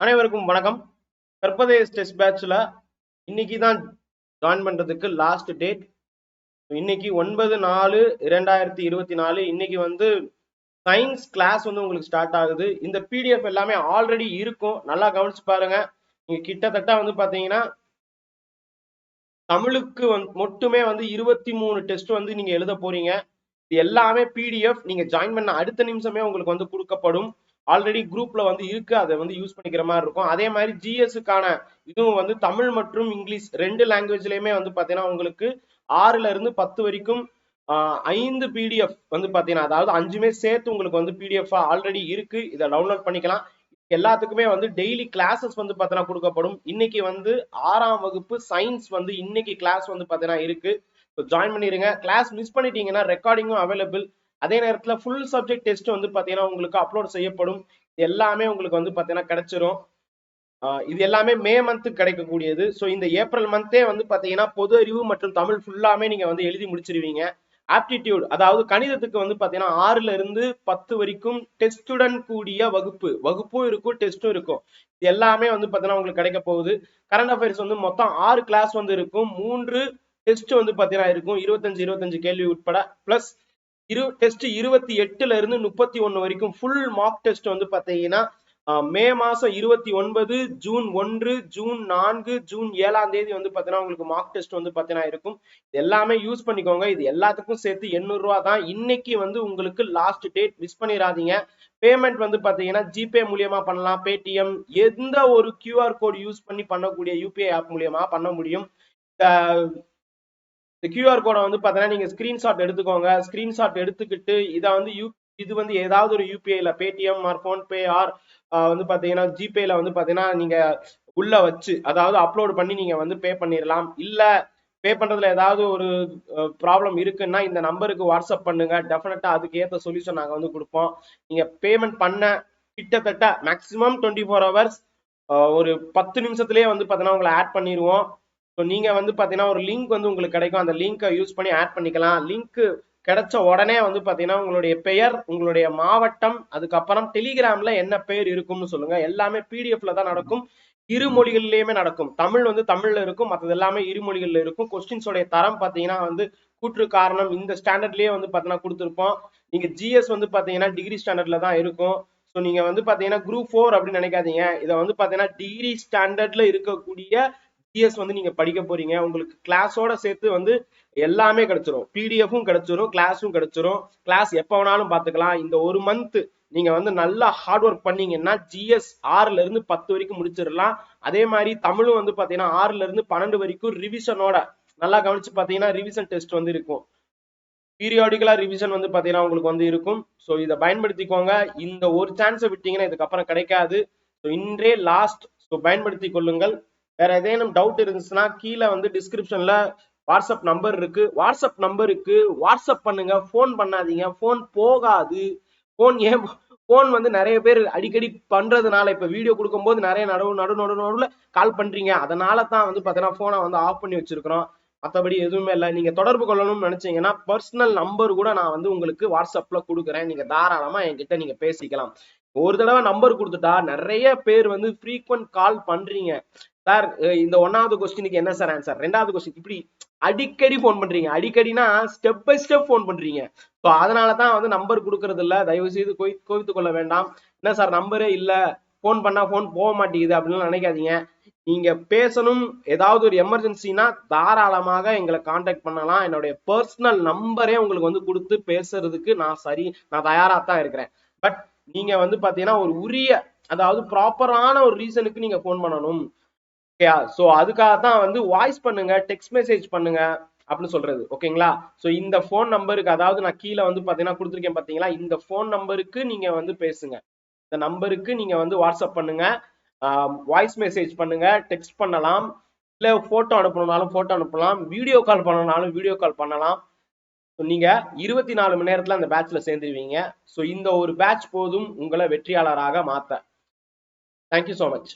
அனைவருக்கும் வணக்கம். கற்பதேஷ் டெஸ்ட் பேட்ச்ல இன்னைக்கு தான் ஜாயின் பண்றதுக்கு லாஸ்ட் டேட் இன்னைக்கு ஒன்பது நாலு இரண்டாயிரத்தி இருபத்தி நாலு. இன்னைக்கு வந்து சயின்ஸ் கிளாஸ் வந்து உங்களுக்கு ஸ்டார்ட் ஆகுது. இந்த பிடிஎஃப் எல்லாமே ஆல்ரெடி இருக்கும். நல்லா கவனிச்சு பாருங்க. நீங்க கிட்டத்தட்ட வந்து பாத்தீங்கன்னா தமிழுக்கு வந்து மட்டுமே வந்து இருபத்தி மூணு டெஸ்ட் வந்து நீங்க எழுத போறீங்க. இது எல்லாமே பிடிஎஃப் நீங்க ஜாயின் பண்ண அடுத்த நிமிஷமே உங்களுக்கு வந்து கொடுக்கப்படும். ஆல்ரெடி குரூப்ல வந்து இருக்கு அதை வந்து யூஸ் பண்ணிக்கிற மாதிரி இருக்கும். அதே மாதிரி ஜிஎஸ்க்கான இதுவும் வந்து தமிழ் மற்றும் இங்கிலீஷ் ரெண்டு லாங்குவேஜ்லயுமே வந்து பாத்தீங்கன்னா உங்களுக்கு ஆறுல இருந்து பத்து வரைக்கும் ஐந்து பிடிஎஃப் வந்து பாத்தீங்கன்னா அதாவது அஞ்சுமே சேர்த்து உங்களுக்கு வந்து பிடிஎஃப் ஆல்ரெடி இருக்கு. இதை டவுன்லோட் பண்ணிக்கலாம். எல்லாத்துக்குமே வந்து டெய்லி கிளாஸஸ் வந்து பார்த்தீங்கன்னா கொடுக்கப்படும். இன்னைக்கு வந்து ஆறாம் வகுப்பு சயின்ஸ் வந்து இன்னைக்கு கிளாஸ் வந்து பார்த்தீங்கன்னா இருக்கு. ஜாயின் பண்ணிருங்க. கிளாஸ் மிஸ் பண்ணிட்டீங்கன்னா ரெக்கார்டிங்கும் அவைலபிள் அதே நேரத்தில் ஃபுல் சப்ஜெக்ட் டெஸ்ட் வந்து பார்த்தீங்கன்னா உங்களுக்கு அப்லோட் செய்யப்படும். இது எல்லாமே உங்களுக்கு வந்து பார்த்தீங்கன்னா கிடைச்சிரும். இது எல்லாமே மே மந்த்து கிடைக்கக்கூடியது. ஸோ இந்த ஏப்ரல் மந்தே வந்து பார்த்தீங்கன்னா பொது அறிவு மற்றும் தமிழ் ஃபுல்லாமே நீங்க வந்து எழுதி முடிச்சிருவீங்க. ஆப்டிடியூட் அதாவது கணிதத்துக்கு வந்து பார்த்தீங்கன்னா ஆறுல இருந்து பத்து வரைக்கும் டெஸ்டுடன் கூடிய வகுப்பு. வகுப்பும் இருக்கும் டெஸ்ட்டும் இருக்கும். இது எல்லாமே வந்து பார்த்தீங்கன்னா உங்களுக்கு கிடைக்க போகுது. கரண்ட் அஃபேர்ஸ் வந்து மொத்தம் ஆறு கிளாஸ் வந்து இருக்கும். மூன்று டெஸ்ட் வந்து பார்த்தீங்கன்னா இருக்கும். இருபத்தஞ்சு இருபத்தஞ்சு கேள்வி உட்பட. பிளஸ் இரு டெஸ்ட் இருபத்தி எட்டுல இருந்து முப்பத்தி ஒன்னு வரைக்கும் ஃபுல் மார்க் டெஸ்ட் வந்து பாத்தீங்கன்னா மே மாசம் இருபத்தி ஒன்பது ஜூன் ஒன்று ஜூன் நான்கு ஜூன் ஏழாம் தேதி வந்து பாத்தீங்கன்னா உங்களுக்கு மார்க் டெஸ்ட் வந்து பாத்தீங்கன்னா இருக்கும். இது எல்லாமே யூஸ் பண்ணிக்கோங்க. இது எல்லாத்துக்கும் சேர்த்து எண்ணூறு ரூபா தான். இன்னைக்கு வந்து உங்களுக்கு லாஸ்ட் டேட் மிஸ் பண்ணிடாதீங்க. பேமெண்ட் வந்து பாத்தீங்கன்னா ஜிபே மூலியமா பண்ணலாம். பேடிஎம் எந்த ஒரு கியூஆர் கோட் யூஸ் பண்ணி பண்ணக்கூடிய யூபிஐ ஆப் மூலியமா பண்ண முடியும். இந்த கியூஆர் கோடை வந்து பார்த்தீங்கன்னா நீங்க ஸ்கிரீன்ஷாட் எடுத்துக்கோங்க. ஸ்கிரீன்ஷாட் எடுத்துக்கிட்டு இதை வந்து யூ இது வந்து ஏதாவது ஒரு யூபிஐல பேடிஎம் ஆர் ஃபோன்பே ஆர் வந்து பார்த்தீங்கன்னா ஜிபேல வந்து பார்த்தீங்கன்னா நீங்க உள்ள வச்சு அதாவது அப்லோடு பண்ணி நீங்க வந்து பே பண்ணிடலாம் இல்ல பே பண்றதுல ஏதாவது ஒரு ப்ராப்ளம் இருக்குன்னா இந்த நம்பருக்கு வாட்ஸ்அப் பண்ணுங்க. டெஃபினட்டா அதுக்கு ஏற்ற சொல்யூஷன் நாங்க வந்து கொடுப்போம். நீங்க பேமெண்ட் பண்ண கிட்டத்தட்ட மேக்ஸிமம் டுவெண்ட்டி ஃபோர் ஹவர்ஸ் ஒரு பத்து நிமிஷத்துலயே வந்து பார்த்தீங்கன்னா உங்களை ஆட் பண்ணிடுவோம் ஸோ நீங்க வந்து பாத்தீங்கன்னா ஒரு லிங்க் வந்து உங்களுக்கு கிடைக்கும். அந்த லிங்கை யூஸ் பண்ணி ஆட் பண்ணிக்கலாம். லிங்க் கிடைச்ச உடனே வந்து பாத்தீங்கன்னா உங்களுடைய பெயர் உங்களுடைய மாவட்டம் அதுக்கப்புறம் டெலிகிராம்ல என்ன பெயர் இருக்கும்னு சொல்லுங்க. எல்லாமே பிடிஎஃப்ல தான் நடக்கும். இரு மொழிகள்லயுமே நடக்கும். தமிழ் வந்து தமிழ்ல இருக்கும். மற்றது எல்லாமே இரு மொழிகள்ல இருக்கும். கொஸ்டின்ஸோடைய தரம் பாத்தீங்கன்னா வந்து கூற்று காரணம் இந்த ஸ்டாண்டர்ட்லயே வந்து பாத்தீங்கன்னா கொடுத்துருப்போம். நீங்க ஜிஎஸ் வந்து பாத்தீங்கன்னா டிகிரி ஸ்டாண்டர்ட்ல தான் இருக்கும். ஸோ நீங்க வந்து பாத்தீங்கன்னா குரூப் ஃபோர் அப்படின்னு நினைக்காதீங்க. இதை வந்து பாத்தீங்கன்னா டிகிரி ஸ்டாண்டர்ட்ல இருக்கக்கூடிய ஜிஎஸ் வந்து நீங்க படிக்க போறீங்க உங்களுக்கு கிளாஸோட சேர்த்து வந்து எல்லாமே கிடைச்சிரும். பிடிஎஃப்பும் கிடைச்சிரும் கிளாஸும் கிடைச்சிரும். கிளாஸ் எப்போ வேணாலும் பார்த்துக்கலாம். இந்த ஒரு மந்த் நீங்க வந்து நல்லா ஹார்ட் ஒர்க் பண்ணீங்கன்னா ஜிஎஸ் ஆறுல இருந்து பத்து வரைக்கும் முடிச்சிடலாம். அதே மாதிரி தமிழும் வந்து பாத்தீங்கன்னா ஆறுல இருந்து பன்னெண்டு வரைக்கும் ரிவிஷனோட நல்லா கவனிச்சு பாத்தீங்கன்னா ரிவிஷன் டெஸ்ட் வந்து இருக்கும். பீரியாடிக்கலா ரிவிஷன் வந்து பாத்தீங்கன்னா உங்களுக்கு வந்து இருக்கும். ஸோ இதை பயன்படுத்திக்கோங்க. இந்த ஒரு சான்ஸை விட்டீங்கன்னா இதுக்கப்புறம் கிடைக்காது. ஸோ இன்றே லாஸ்ட் ஸோ பயன்படுத்தி கொள்ளுங்கள். வேற ஏதேனும் டவுட் இருந்துச்சுன்னா கீழே வந்து டிஸ்கிரிப்ஷன்ல வாட்ஸ்அப் நம்பர் இருக்கு. வாட்ஸ்அப் நம்பருக்கு வாட்ஸ்அப் பண்ணுங்க. ஃபோன் பண்ணாதீங்க. ஃபோன் போகாது. ஃபோன் ஏன் ஃபோன் வந்து நிறைய பேர் அடிக்கடி பண்றதுனால இப்ப வீடியோ கொடுக்கும்போது நிறைய நடுவு நடு நடு நடுவில் கால் பண்றீங்க. அதனால தான் வந்து பார்த்தீங்கன்னா ஃபோனை வந்து ஆஃப் பண்ணி வச்சிருக்கிறோம். மற்றபடி எதுவுமே இல்லை. நீங்க தொடர்பு கொள்ளணும்னு நினைச்சீங்கன்னா பர்சனல் நம்பர் கூட நான் வந்து உங்களுக்கு வாட்ஸ்அப்ல கொடுக்குறேன். நீங்க தாராளமா என்கிட்ட நீங்க பேசிக்கலாம். ஒரு தடவை நம்பர் கொடுத்துட்டா நிறைய பேர் வந்து ஃப்ரீக்வெண்ட் கால் பண்றீங்க. சார் இந்த ஒன்னாவது கொஸ்டினுக்கு என்ன சார் ஆன்சர் ரெண்டாவது கொஸ்டின் இப்படி அடிக்கடி ஃபோன் பண்றீங்க. அடிக்கடினா ஸ்டெப் பை ஸ்டெப் ஃபோன் பண்றீங்க. ஸோ அதனால தான் வந்து நம்பர் கொடுக்கறது இல்ல தயவு செய்து கோய் கோவித்து கொள்ள வேண்டாம். என்ன சார் நம்பரே இல்ல. ஃபோன் பண்ணா ஃபோன் போக மாட்டேங்குது அப்படின்னு நினைக்காதீங்க. நீங்க பேசணும். ஏதாவது ஒரு எமர்ஜென்சினா தாராளமாக எங்களை காண்டாக்ட் பண்ணலாம். என்னுடைய பர்சனல் நம்பரே உங்களுக்கு வந்து கொடுத்து பேசுறதுக்கு நான் சரி நான் தயாரா தான் இருக்கிறேன். பட் நீங்க வந்து பாத்தீங்கன்னா ஒரு உரிய அதாவது ப்ராப்பரான ஒரு ரீசனுக்கு நீங்க ஃபோன் பண்ணணும். ஓகேயா ஸோ அதுக்காக தான் வந்து வாய்ஸ் பண்ணுங்க டெக்ஸ்ட் மெசேஜ் பண்ணுங்க அப்படின்னு சொல்றது ஓகேங்களா ஸோ இந்த ஃபோன் நம்பருக்கு அதாவது நான் கீழே வந்து பார்த்தீங்கன்னா கொடுத்துருக்கேன் பார்த்தீங்களா இந்த ஃபோன் நம்பருக்கு நீங்க வந்து பேசுங்க. இந்த நம்பருக்கு நீங்க வந்து வாட்ஸ்அப் பண்ணுங்க வாய்ஸ் மெசேஜ் பண்ணுங்க டெக்ஸ்ட் பண்ணலாம் இல்லை ஃபோட்டோ அனுப்பணும்னாலும் ஃபோட்டோ அனுப்பலாம் வீடியோ கால் பண்ணணும்னாலும் வீடியோ கால் பண்ணலாம். ஸோ நீங்க இருபத்தி நாலு மணி நேரத்துல அந்த பேட்ச்ல சேர்ந்துருவீங்க. ஸோ இந்த ஒரு பேட்ச் போதும் உங்களை வெற்றியாளராக மாத்த. Thank you so much